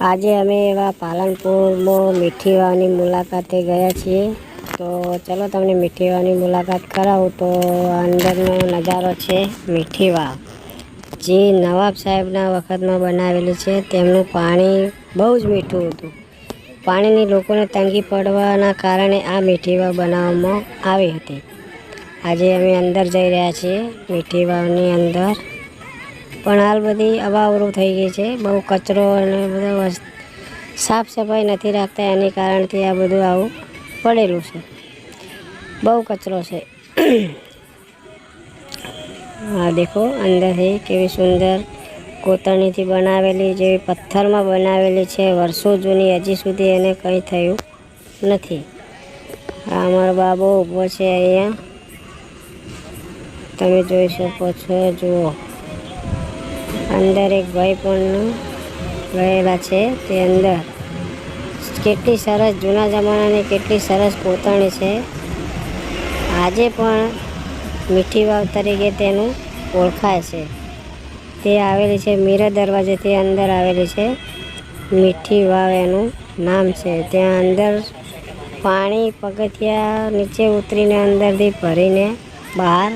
આજે અમે એવા પાલનપુરમાં મીઠીવાની મુલાકાતે ગયા છીએ. તો ચલો તમને મીઠી વાવની મુલાકાત કરાવું. તો અંદરનો નજારો છે મીઠી વાવ જે નવાબ સાહેબના વખતમાં બનાવેલી છે, તેમનું પાણી બહુ જ મીઠું હતું. પાણીની લોકોને તંગી પડવાના કારણે આ મીઠી વાવ બનાવવામાં આવી હતી. આજે અમે અંદર જઈ રહ્યા છીએ મીઠી વાવની અંદર. પણ હાલ બધી અવાવરું થઈ ગઈ છે. બહુ કચરો અને બધો સાફ સફાઈ નથી રાખતા, એની કારણથી આ બધું આવું પડેલું છે. બહુ કચરો છે. હા દેખો, અંદરથી કેવી સુંદર કોતરણીથી બનાવેલી, જેવી પથ્થરમાં બનાવેલી છે. વર્ષો જૂની, હજી સુધી એને કંઈ થયું નથી. આ અમારો બાબો ઊભો છે અહીંયા. તમે જોઈ શકો છો, જુઓ. અંદર એક ભાઈ પણ ગયેલા છે તે અંદર. કેટલી સરસ, જૂના જમાનાની કેટલી સરસ કોતરણી છે. આજે પણ મીઠી વાવ તરીકે તેનું ઓળખાય છે. તે આવેલી છે મીરા દરવાજેથી અંદર આવેલી છે મીઠી વાવ એનું નામ છે. ત્યાં અંદર પાણી પગથિયા નીચે ઉતરીને અંદરથી ભરીને બહાર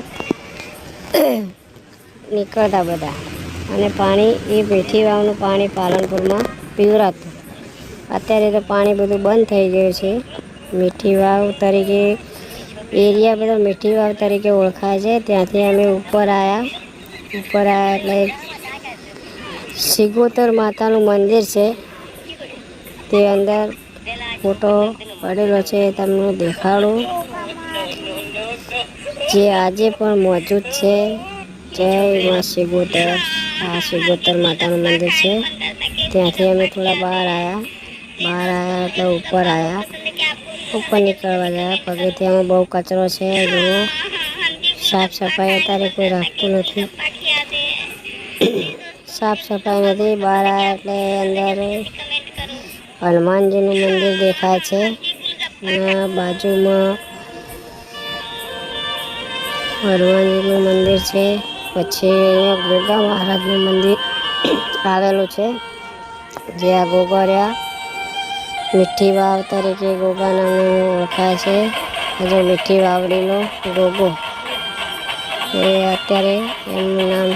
નીકળતા બધા. અને પાણી, એ મીઠી વાવનું પાણી પાલનપુરમાં પીવરાતું. અત્યારે તો પાણી બધું બંધ થઈ ગયું છે. મીઠી વાવ તરીકે, એરિયા બધો મીઠી વાવ તરીકે ઓળખાય છે. ત્યાંથી અમે ઉપર આવ્યા ઉપર આવ્યા એટલે સિગોતર માતાનું મંદિર છે. તે અંદર ફોટો પડેલો છે તમને દેખાડું. જે આજે પણ મોજૂદ છે. જય મા સિગોતર આ સિગોતર માતાનું મંદિર છે ત્યાંથી અમે થોડા બહાર આવ્યા બહાર આવ્યા એટલે ઉપર આવ્યા ઉપર નીકળવા ગયા પગથિયામાં બહુ કચરો છે જુઓ સાફ સફાઈ અત્યારે કોઈ રાખતું નથી સાફ સફાઈ નથી બહાર આવ્યા એટલે અંદર હનુમાનજીનું મંદિર દેખાય છે અને બાજુમાં હનુમાનજીનું મંદિર છે પછી અહીંયા ગોગા મહારાજનું મંદિર આવેલું છે. જે આ ગોગોર્યા મીઠી વાવ તરીકે ગોગા ઓળખાય છે. હજુ મીઠી વાવડીનો ગોગો. એ અત્યારે એમનું નામ